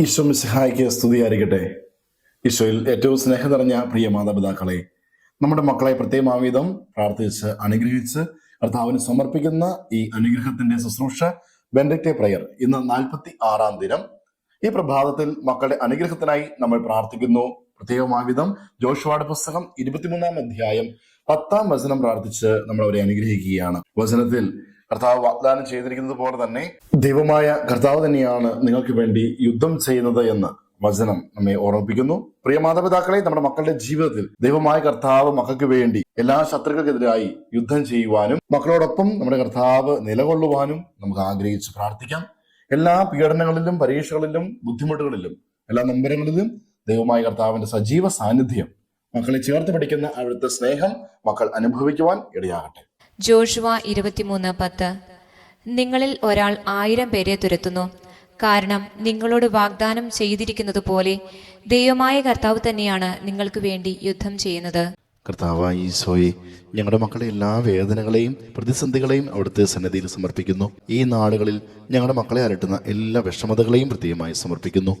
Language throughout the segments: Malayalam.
ഈശോ മിശിഹായ്ക്ക് സ്തുതിയായിരിക്കട്ടെ. ഈശോയിൽ ഏറ്റവും സ്നേഹം നിറഞ്ഞ പ്രിയ മാതാപിതാക്കളെ നമ്മുടെ മക്കളെ പ്രത്യേകമാവിധം പ്രാർത്ഥിച്ച് അനുഗ്രഹിച്ച് കർത്താവിന് സമർപ്പിക്കുന്ന ഈ അനുഗ്രഹത്തിന്റെ ശുശ്രൂഷ ബെൻഡക്ടെ പ്രയർ ഇന്ന് നാൽപ്പത്തി ആറാം ദിനം. ഈ പ്രഭാതത്തിൽ മക്കളുടെ അനുഗ്രഹത്തിനായി നമ്മൾ പ്രാർത്ഥിക്കുന്നു. പ്രത്യേകമാവിധം ജോഷുവാട് പുസ്തകം ഇരുപത്തിമൂന്നാം അധ്യായം പത്താം വചനം പ്രാർത്ഥിച്ച് നമ്മൾ അവരെ അനുഗ്രഹിക്കുകയാണ്. വചനത്തിൽ കർത്താവ് വാഗ്ദാനം ചെയ്തിരിക്കുന്നത് പോലെ തന്നെ ദൈവമായ കർത്താവ് തന്നെയാണ് നിങ്ങൾക്ക് വേണ്ടി യുദ്ധം ചെയ്യുന്നത് എന്ന് വചനം നമ്മെ ഓർമ്മിപ്പിക്കുന്നു. പ്രിയ മാതാപിതാക്കളെ നമ്മുടെ മക്കളുടെ ജീവിതത്തിൽ ദൈവമായ കർത്താവ് മക്കൾക്ക് വേണ്ടി എല്ലാ ശത്രുക്കൾക്കെതിരായി യുദ്ധം ചെയ്യുവാനും മക്കളോടൊപ്പം നമ്മുടെ കർത്താവ് നിലകൊള്ളുവാനും നമുക്ക് ആഗ്രഹിച്ച് പ്രാർത്ഥിക്കാം. എല്ലാ പീഡനങ്ങളിലും പരീക്ഷകളിലും ബുദ്ധിമുട്ടുകളിലും എല്ലാ നമ്പരങ്ങളിലും ദൈവമായ കർത്താവിന്റെ സജീവ സാന്നിധ്യം മക്കളെ ചേർത്ത് പിടിക്കുന്ന അവിടുത്തെ സ്നേഹം മക്കൾ അനുഭവിക്കുവാൻ ഇടയാകട്ടെ. ജോഷുവ ഇരുപത്തിമൂന്ന് പത്ത്. നിങ്ങളിൽ ഒരാൾ ആയിരം പേരെ തുരത്തുന്നു. കാരണം നിങ്ങളോട് വാഗ്ദാനം ചെയ്തിരിക്കുന്നത് പോലെ ദൈവമായ കർത്താവ് തന്നെയാണ് നിങ്ങൾക്ക് വേണ്ടി യുദ്ധം ചെയ്യുന്നത്. കർത്താവായ ഈശോയെ ഞങ്ങളുടെ മക്കളെ എല്ലാ വേദനകളെയും പ്രതിസന്ധികളെയും അവിടുത്തെ സന്നിധിയിൽ സമർപ്പിക്കുന്നു. ഈ നാളുകളിൽ ഞങ്ങളുടെ മക്കളെ അലട്ടുന്ന എല്ലാ വിഷമതകളെയും പ്രത്യേകമായി സമർപ്പിക്കുന്നു.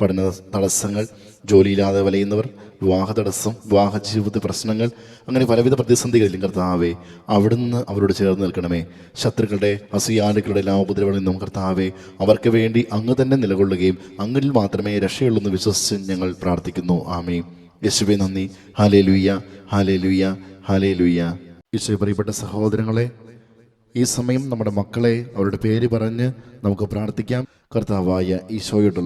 പഠന തടസ്സങ്ങൾ ജോലിയില്ലാതെ വലയുന്നവർ വിവാഹ തടസ്സം വിവാഹ ജീവിത പ്രശ്നങ്ങൾ അങ്ങനെ പലവിധ പ്രതിസന്ധികളിലും കർത്താവേ അവിടുന്ന് അവരോട് ചേർന്ന് നിൽക്കണമേ. ശത്രുക്കളുടെ അസുയാനുക്കളുടെ എല്ലാ ഉപദ്രവങ്ങളിൽ നിന്നും കർത്താവെ അവർക്ക് വേണ്ടി അങ്ങ് തന്നെ നിലകൊള്ളുകയും അങ്ങിൽ മാത്രമേ രക്ഷയുള്ളൂ എന്ന് വിശ്വസിച്ച് ഞങ്ങൾ പ്രാർത്ഥിക്കുന്നു. ആമേ യേശുവെ നന്ദി. ഹാലേ ലുയ്യ ഹാലേ ലുയ്യ ഹാലേ ലുയ്യ യേശുവെ പ്രിയപ്പെട്ട സഹോദരങ്ങളെ ഈ സമയം നമ്മുടെ മക്കളെ അവരുടെ പേര് പറഞ്ഞ് നമുക്ക് പ്രാർത്ഥിക്കാം. കർത്താവായ ഈശോയുടെ